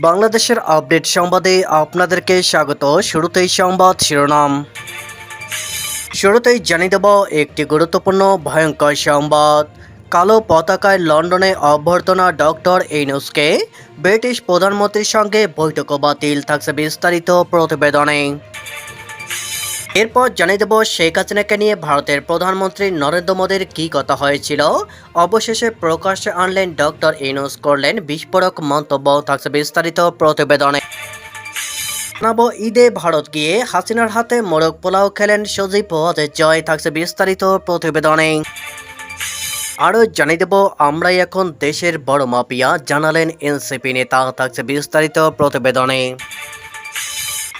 বাংলাদেশের আপডেট সংবাদে আপনাদেরকে স্বাগত। শুরুতেই সংবাদ শিরোনাম। শুরুতেই জানিয়ে দেব একটি গুরুত্বপূর্ণ ভয়ঙ্কর সংবাদ। কালো পতাকায় লন্ডনে অভ্যর্থনা ডক্টর ইনুসকে ব্রিটিশ প্রধানমন্ত্রীর সঙ্গে বৈঠক বাতিল, থাকছে বিস্তারিত প্রতিবেদনে। এরপর জানিয়ে দেব শেখ হাসিনাকে নিয়ে ভারতের প্রধানমন্ত্রী নরেন্দ্র মোদীর কী কথা হয়েছিল। অবশেষে প্রকাশ্যে আনলেন ডক্টর ইনুস করলেন বিস্ফোরক মন্তব্য, থাকছে বিস্তারিত প্রতিবেদনে। জানাব ঈদে ভারত গিয়ে হাসিনার হাতে মোরগ পোলাও খেলেন সজীব ওয়াজের জয়, থাকছে বিস্তারিত প্রতিবেদনে। আরও জানিয়ে দেব, আমরাই এখন দেশের বড় মাপিয়া জানালেন এনসিপি নেতা, থাকছে বিস্তারিত প্রতিবেদনে।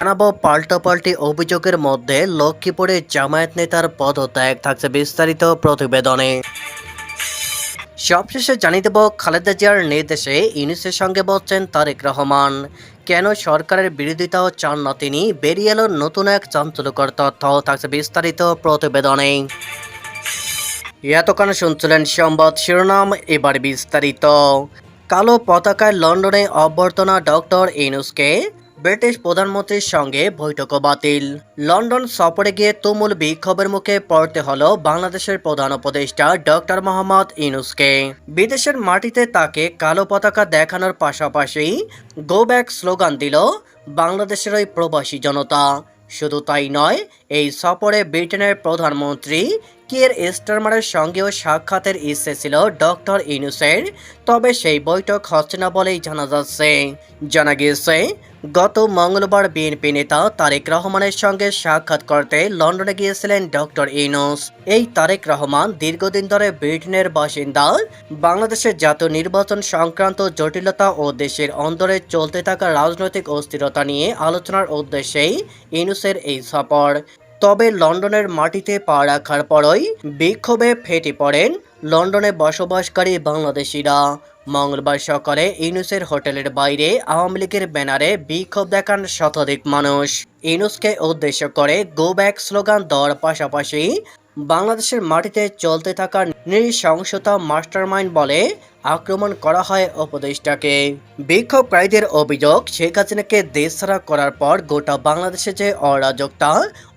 জানাব পাল্টাপাল্টি অভিযোগের মধ্যে লক্ষ্মীপুরে জামায়াত নেতার পদত্যাগ থাকছে বিস্তারিত প্রতিবেদনে। সবশেষে জানিয়ে দেব, খালেদা জিয়ার নির্দেশে ইউনিসের সঙ্গে বলছেন তারেক রহমান। কেন সরকারের বিরোধিতাও চান না তিনি? বেরিয়ে এলো নতুন এক চাঞ্চল্যকর তথ্য, থাকছে বিস্তারিত প্রতিবেদনে। এতক্ষণ শুনছিলেন সম্বাদ শিরোনাম, এবার বিস্তারিত। কালো পতাকায় লন্ডনে অভ্যর্থনা ডক্টর ইনুসকে ব্রিটিশ প্রধানমন্ত্রীর সঙ্গে বৈঠক বাতিল। লন্ডন সফরে গিয়ে তুমুল বিক্ষোভের মুখে পড়তে হলো বাংলাদেশের প্রধান উপদেষ্টা ডক্টর মোহাম্মদ ইনুসকে বিদেশের মাটিতে তাকে কালো পতাকা দেখানোর পাশাপাশি গো ব্যাক স্লোগান দিল বাংলাদেশের ওই প্রবাসী জনতা। শুধু তাই নয়, এই সফরে ব্রিটেনের প্রধানমন্ত্রী কিয়ের স্টারমারের সঙ্গেও সাক্ষাতের ইচ্ছে ছিল ডক্টর ইনুসের তবে সেই বৈঠক হচ্ছে না বলেই জানা যাচ্ছে। জানা গিয়েছে গত মঙ্গলবার বিএনপি নেতা তারেক রহমানের সঙ্গে সাক্ষাৎ করতে লন্ডনে গিয়েছিলেন ডক্টর ইনুস এই তারেক রহমান দীর্ঘদিন ধরে ব্রিটেনের বাসিন্দা। বাংলাদেশের জাতীয় নির্বাচন সংক্রান্ত জটিলতা ও দেশের অন্দরে চলতে থাকা রাজনৈতিক অস্থিরতা নিয়ে আলোচনার উদ্দেশ্যেই ইনুসের এই সফর। তবে লন্ডনের মাটিতে পা রাখার পরই বিক্ষোভে ফেটে পড়েন লন্ডনে বসবাসকারী বাংলাদেশিরা মঙ্গলবার সকালে ইনুসের হোটেলের বাইরে আওয়ামী লীগের ব্যানারে বিক্ষোভ দেখান শতাধিক মানুষ। ইনুসকে উদ্দেশ্য করে গো ব্যাক স্লোগান দেওয়ার পাশাপাশি বাংলাদেশের মাটিতে চলতে থাকা নৃশংসতা মাস্টারমাইন্ড বলে আক্রমণ করা হয় উপদেষ্টাকে। বিক্ষোভকারীদের অভিযোগ, শেখ হাসিনাকে দেশ ছাড়া করার পর গোটা বাংলাদেশে যে অরাজকতা,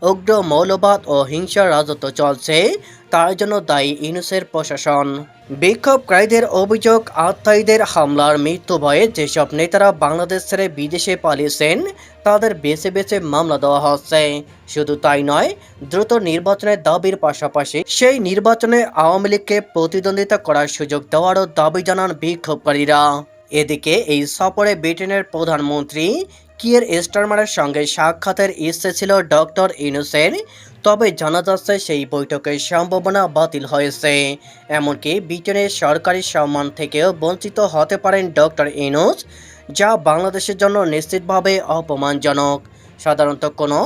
উগ্র মৌলবাদ ও হিংসার রাজত্ব চলছে তার জন্য দায়ী ইউনুসের প্রশাসন। বিক্ষোভকারীদের অভিযোগ আত্মায়ীদের হামলার মৃত্যু ভয়ে যেসব নেতারা বাংলাদেশ ছেড়ে বিদেশে পালিয়েছেন, তাদের বেছে বেছে মামলা দেওয়া হচ্ছে। শুধু তাই নয়, দ্রুত নির্বাচনের দাবির পাশাপাশি সেই নির্বাচনে আওয়ামী লীগকে প্রতিদ্বন্দ্বিতা করার সুযোগ দেওয়ারও দাবি জানান বিক্ষোভকারীরা। এদিকে এই সফরে ব্রিটেনের প্রধানমন্ত্রী কিয়ের স্টারমারের সঙ্গে সাক্ষাতের ইচ্ছে ছিল ডক্টর ইনুসের তবে জানা যাচ্ছে সেই বৈঠকের সম্ভাবনা বাতিল হয়েছে। এমনকি ব্রিটেনের সরকারি সম্মান থেকেও বঞ্চিত হতে পারেন ডক্টর ইনুস, যা বাংলাদেশের জন্য নিশ্চিতভাবে অপমানজনক। সাধারণত কোনো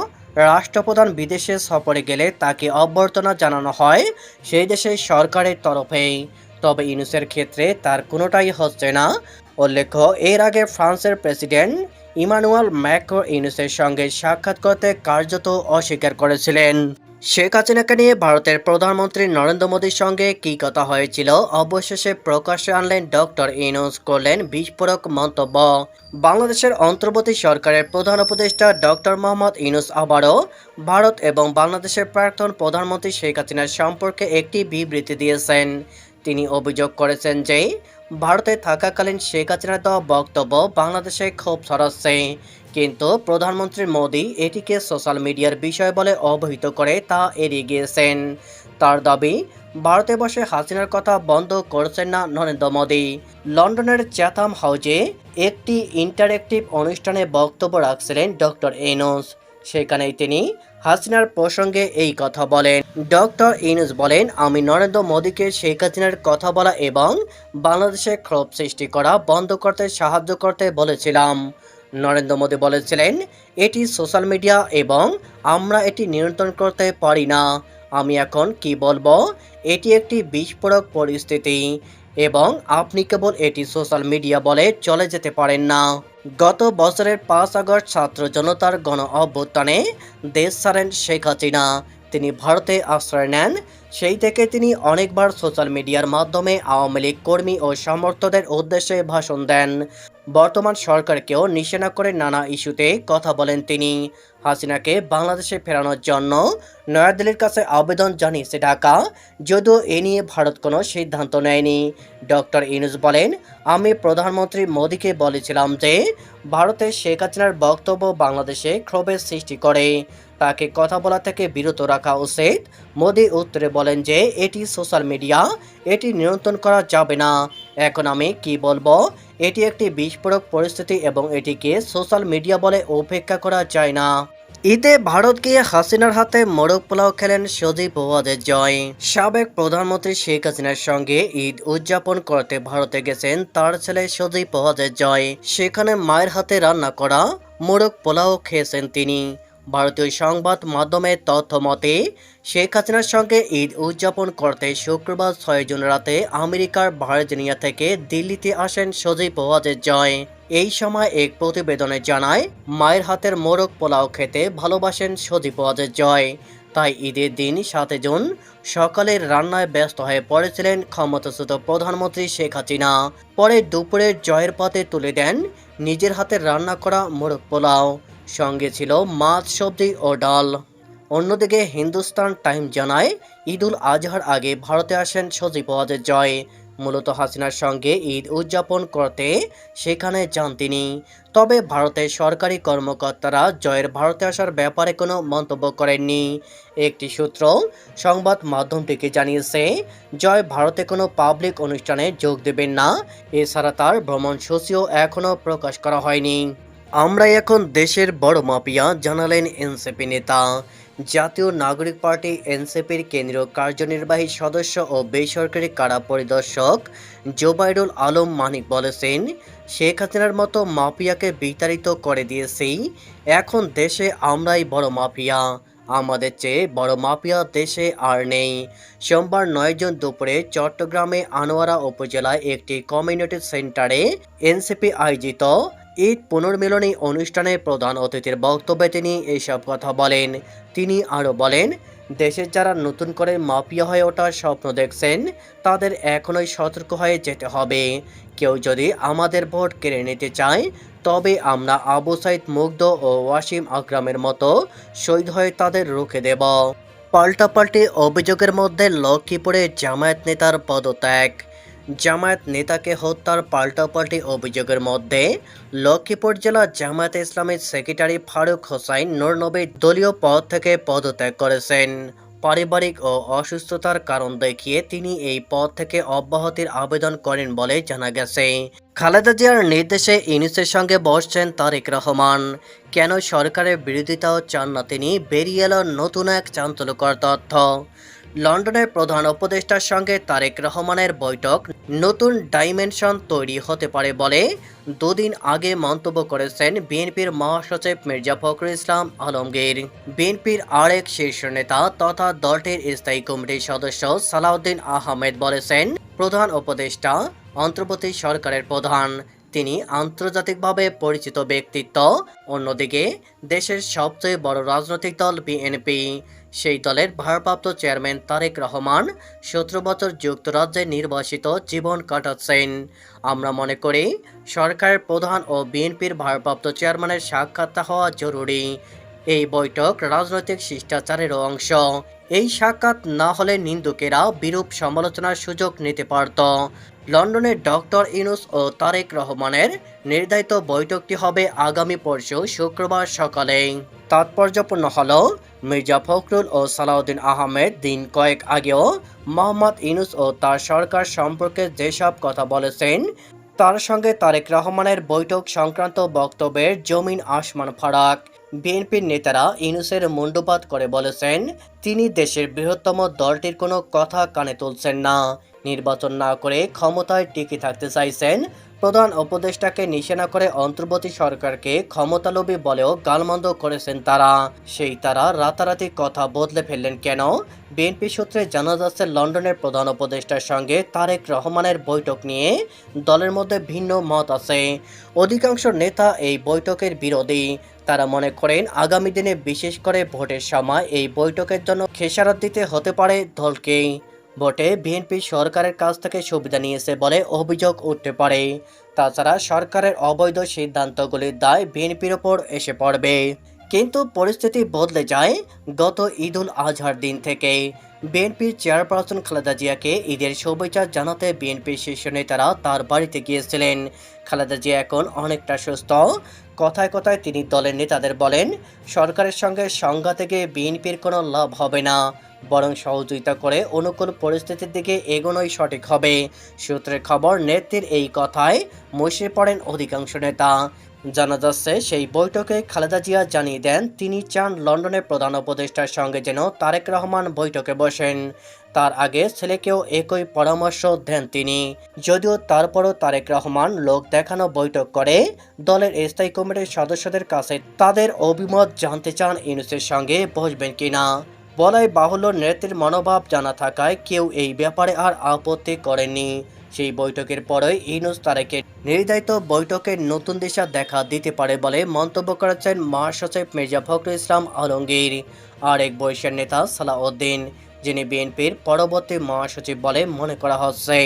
রাষ্ট্রপ্রধান বিদেশে সফরে গেলে তাকে অভ্যর্থনা জানানো হয় সেই দেশের সরকারের তরফে। তবে ইনুসের ক্ষেত্রে তার কোনোটাই হচ্ছে না। উল্লেখ্য, এর আগে ফ্রান্সের প্রেসিডেন্ট ইমানুয়াল ম্যাক্রো ইনুসের সঙ্গে সাক্ষাৎ করতে কার্যত অস্বীকার করেছিলেন। শেখ হাসিনাকে নিয়ে ভারতের প্রধানমন্ত্রী নরেন্দ্র মোদীর সঙ্গে কী কথা হয়েছিল, অবশেষে প্রকাশ্যে আনলেন ডক্টর ইনুস করলেন বিস্ফোরক মন্তব্য। বাংলাদেশের অন্তর্বর্তী সরকারের প্রধান উপদেষ্টা ডক্টর মোহাম্মদ ইনুস আবারও ভারত এবং বাংলাদেশের প্রাক্তন প্রধানমন্ত্রী শেখ হাসিনার সম্পর্কে একটি বিবৃতি দিয়েছেন। তিনি অভিযোগ করেছেন যে ভারতে থাকাকালীন শেখ হাসিনার দেওয়া বক্তব্য বাংলাদেশে ক্ষোভ ছড়াচ্ছে। কিন্তু প্রধানমন্ত্রী মোদী এটিকে সোশ্যাল মিডিয়ার বিষয় বলে অবহিত করে তা এড়িয়ে গিয়েছেন। তার দাবি, ভারতে বসে হাসিনার কথা বন্ধ করছেন না নরেন্দ্র মোদী। লন্ডনের চ্যাথাম হাউজে একটি ইন্টারেক্টিভ অনুষ্ঠানে বক্তব্য রাখছিলেন ডক্টর এনোস। সেখানেই তিনি হাসিনার প্রসঙ্গে এই কথা বলেন। ডক্টর ইনুস বলেন, আমি নরেন্দ্র মোদীকে শেখ হাসিনার কথা বলা এবং বাংলাদেশে ক্ষোভ সৃষ্টি করা বন্ধ করতে সাহায্য করতে বলেছিলাম। নরেন্দ্র মোদী বলেছিলেন, এটি সোশ্যাল মিডিয়া এবং আমরা এটি নিয়ন্ত্রণ করতে পারি না। আমি এখন কি বলব? এটি একটি বিস্ফোরক পরিস্থিতি। এবং আপনি কেবল এটি সোশ্যাল মিডিয়া বলে চলে যেতে পারেন না। গত বছরের পাঁচ আগস্ট ছাত্র জনতার গণ অভ্যুত্থানে দেশ ছাড়েন শেখ হাসিনা। তিনি ভারতে আশ্রয় নেন, সেই থেকে তিনি অনেকবার সোশ্যাল মিডিয়ার মাধ্যমে আওয়ামী লীগ কর্মী ও সমর্থদের উদ্দেশ্যে ভাষণ দেন। বর্তমান সরকারকেও নিশানা করে নানা ইস্যুতে কথা বলেন তিনি। হাসিনাকে বাংলাদেশে ফেরানোর জন্য নয়াদিল্লির কাছে আবেদন জানিয়েছে ঢাকা, যদিও এ নিয়ে ভারত কোনো সিদ্ধান্ত নেয়নি। ডক্টর ইনুস বলেন, আমি প্রধানমন্ত্রী মোদীকে বলেছিলাম যে, ভারতে শেখ হাসিনার বক্তব্য বাংলাদেশে ক্ষোভের সৃষ্টি করে। তাকে কথা বলা থেকে বিরত রাখা উচিত। মোদী উত্তরে বলেন যে, এটি সোশ্যাল মিডিয়া, এটি নিয়ন্ত্রণ করা যাবে না। এখন আমি কি বলব? এটি একটি বিস্ফোরক পরিস্থিতি এবং এটিকে সোশ্যাল মিডিয়া বলে উপেক্ষা করা যায় না। ঈদে ভারত গিয়ে হাসিনার হাতে মোরগ পোলাও খেলেন সজীব ওয়াজের জয়। সাবেক প্রধানমন্ত্রী শেখ হাসিনার সঙ্গে ঈদ উদযাপন করতে ভারতে গেছেন তার ছেলে সজীব ওয়াজের জয়। সেখানে মায়ের হাতে রান্না করা মোরগ পোলাও খেয়েছেন তিনি। ভারতীয় সংবাদ মাধ্যমের তথ্য মতে শেখ হাসিনার সঙ্গে ঈদ উদযাপন করতে শুক্রবার ছয় জুন রাতে আমেরিকার ভার্জিনিয়া থেকে দিল্লিতে আসেন সজীব ওয়াজের জয়। এই সময় এক প্রতিবেদনে জানায়, মায়ের হাতের মোরগ পোলাও খেতে ভালোবাসেন সজীব ওয়াজের জয়। তাই ঈদের দিন সাত জুন সকালের রান্নায় ব্যস্ত হয়ে পড়েছিলেন ক্ষমতাচ্যুত প্রধানমন্ত্রী শেখ হাসিনা। পরে দুপুরের জয়ের পাতে তুলে দেন নিজের হাতে রান্না করা মোরগ পোলাও। সঙ্গে ছিল মাছ, সবজি ও ডাল। অন্যদিকে হিন্দুস্তান টাইম জানায়, ঈদুল আজহার আগে ভারতে আসেন সজীব ওয়াজের জয়। মূলত হাসিনার সঙ্গে ঈদ উদযাপন করতে সেখানে যান তিনি। তবে ভারতের সরকারি কর্মকর্তারা জয়ের ভারতে আসার ব্যাপারে কোনো মন্তব্য করেননি। একটি সূত্র সংবাদ মাধ্যমটিকে জানিয়েছে, জয় ভারতে কোনো পাবলিক অনুষ্ঠানে যোগ দেবেন না। এছাড়া তার ভ্রমণ ভ্রমণসূচিও এখনও প্রকাশ করা হয়নি। আমরা এখন দেশের বড় মাপিয়া জানালেন এনসিপি নেতা। জাতীয় নাগরিক পার্টি এনসিপির কেন্দ্রীয় কার্যনির্বাহী সদস্য ও বেসরকারি কারা পরিদর্শক জোবাইরুল আলম মানিক বলেছেন, শেখ হাসিনার মতো মাফিয়াকে বিতাড়িত করে দিয়েছি এখন দেশে আমরাই বড় মাফিয়া। আমাদের চেয়ে বড় মাফিয়া দেশে আর নেই। সোমবার নয় জন দুপুরে চট্টগ্রামে আনোয়ারা উপজেলায় একটি কমিউনিটি সেন্টারে এনসিপি আয়োজিত ঈদ পুনর্মিলনী অনুষ্ঠানে প্রধান অতিথির বক্তব্যে তিনি এইসব কথা বলেন। তিনি আরও বলেন, দেশের যারা নতুন করে মাফিয়া হয়ে ওঠার স্বপ্ন দেখছেন, তাদের এখনই সতর্ক হয়ে যেতে হবে। কেউ যদি আমাদের ভোট কেড়ে নিতে চায়, তবে আমরা আবু সাইদ মুগ্ধ ও ওয়াসিম আকরামের মতো শহীদ হয়ে তাদের রুখে দেব। পাল্টাপাল্টি অভিযোগের মধ্যে লক্ষ্মীপুরে জামায়াত নেতার পদত্যাগ। জামায়াত নেতাকে হত্যার পাল্টাপাল্টি অভিযোগের মধ্যে লক্ষ্মীপুর জেলা জামায়াত ইসলামের সেক্রেটারি ফারুক হোসাইন নূরনবী দলীয় পদ থেকে পদত্যাগ করেছেন। পারিবারিক ও অসুস্থতার কারণ দেখিয়ে তিনি এই পদ থেকে অব্যাহতির আবেদন করেন বলে জানা গেছে। খালেদা জিয়ার নির্দেশে ইউনিসের সঙ্গে বসছেন তারেক রহমান। কেন সরকারের বিরোধিতাও চান না তিনি, বেরিয়ে এলো নতুন এক চাঞ্চল্যকর তথ্য। লন্ডনের প্রধান উপদেষ্টার সঙ্গে তারেক রহমানের বৈঠক নতুন ডাইমেনশন তৈরি হতে পারে বলে দুদিন আগে মন্তব্য করেছেন বিএনপির মহাসচিব মির্জা ফখরুল ইসলাম আলমগীর। বিএনপির আরেক শীর্ষ নেতা তথা দলটির স্থায়ী কমিটির সদস্য সালাউদ্দিন আহমেদ বলেছেন, প্রধান উপদেষ্টা অন্তর্বর্তী সরকারের প্রধান। তিনি আন্তর্জাতিকভাবে পরিচিত ব্যক্তিত্ব, অন্যদিকে দেশের সবচেয়ে বড় রাজনৈতিক দল বিএনপি। সেই দলের ভারপ্রাপ্ত চেয়ারম্যান তারেক রহমান সতেরো বছর যুক্তরাজ্যে নির্বাসিত জীবন কাটাচ্ছেন। আমরা মনে করি সরকারের প্রধান ও বিএনপির ভারপ্রাপ্ত চেয়ারম্যানের সাক্ষাৎ হওয়া জরুরি। এই বৈঠক রাজনৈতিক শিষ্টাচারের অংশ। এই সাক্ষাৎ না হলে নিন্দুকেরা বিরূপ সমালোচনার সুযোগ নিতে পারত। লন্ডনের ডক্টর ইনুস ও তারেক রহমানের নির্ধারিত বৈঠকটি হবে আগামী পরশু শুক্রবার সকালে তাৎপর্যপূর্ণ হল, মির্জা ফখরুল ও সালাউদ্দিন আহমেদ দিন কয়েক আগেও মোহাম্মদ ইনুস ও তার সরকার সম্পর্কে যেসব কথা বলেছেন, তার সঙ্গে তারেক রহমানের বৈঠক সংক্রান্ত বক্তব্যের জমিন আসমান ফারাক। বিএনপির নেতারা ইনুসের মুন্ডুপাত করে বলেছেন, তিনি দেশের বৃহত্তম দলটির কোনো কথা কানে তুলছেন না। নির্বাচন না করে ক্ষমতায় টিকে থাকতে চাইছেন। প্রধান উপদেষ্টাকে নিশানা করে অন্তর্বর্তী সরকারকে ক্ষমতালোভী বলেও গালমন্দ করেছেন তারা। সেই তারা রাতারাতি কথা বদলে ফেললেন কেন? বিএনপি সূত্রে জানা যাচ্ছে, লন্ডনের প্রধান উপদেষ্টার সঙ্গে তারেক রহমানের বৈঠক নিয়ে দলের মধ্যে ভিন্ন মত আছে। অধিকাংশ নেতা এই বৈঠকের বিরোধী। তারা মনে করেন, আগামী দিনে বিশেষ করে ভোটের সময় এই বৈঠকের জন্য খেসারত দিতে হতে পারে দলকে ভোটে বিএনপি সরকারের কাছ থেকে সুবিধা নিয়েছে বলে অভিযোগ উঠতে পারে। তাছাড়া সরকারের অবৈধ সিদ্ধান্তগুলির দায় বিএনপির ওপর এসে পড়বে। কিন্তু পরিস্থিতি বদলে যায় গত ঈদ উল আজহার দিন থেকে। বিএনপির চেয়ারপারসন খালেদা জিয়াকে ঈদের শুভেচ্ছা জানাতে বিএনপির শীর্ষ নেতারা তার বাড়িতে গিয়েছিলেন। খালেদা জিয়া এখন অনেকটা সুস্থ। কথায় কথায় তিনি দলের নেতাদের বলেন, সরকারের সঙ্গে সংঘাতে থেকে বিএনপির কোনো লাভ হবে না, বরং সহযোগিতা করে অনুকূল পরিস্থিতির দিকে এগোনোই সঠিক হবে। সূত্রের খবর, নেত্রীর এই কথায় মুশে পড়েন অধিকাংশ নেতা। জানা যাচ্ছে, সেই বৈঠকে খালেদা জিয়া জানিয়ে দেন, তিনি চান লন্ডনের প্রধান উপদেষ্টার সঙ্গে যেন তারেক রহমান বৈঠকে বসেন। তার আগে ছেলেকেও একই পরামর্শ দেন তিনি। যদিও তারপরও তারেক রহমান লোক দেখানো বৈঠক করে, দলের স্থায়ী কমিটির সদস্যদের কাছে তাদের অভিমত জানতে চান ইউনুসের সঙ্গে বসবেন কিনা বলাই বাহুল্য নেত্রীর মনোভাব জানা থাকায় কেউ এই ব্যাপারে আর আপত্তি করেনি সেই বৈঠকের পরই ইউনুস তারেকের নির্ধারিত বৈঠকের নতুন দিশা দেখা দিতে পারে বলে মন্তব্য করেছেন মহাসচিব মির্জা ফখরুল ইসলাম আলমগীর। আর এক বৈশ্বের নেতা সালাউদ্দিন। যিনি বিএনপির পরবর্তী মহাসচিব বলে মনে করা হচ্ছে।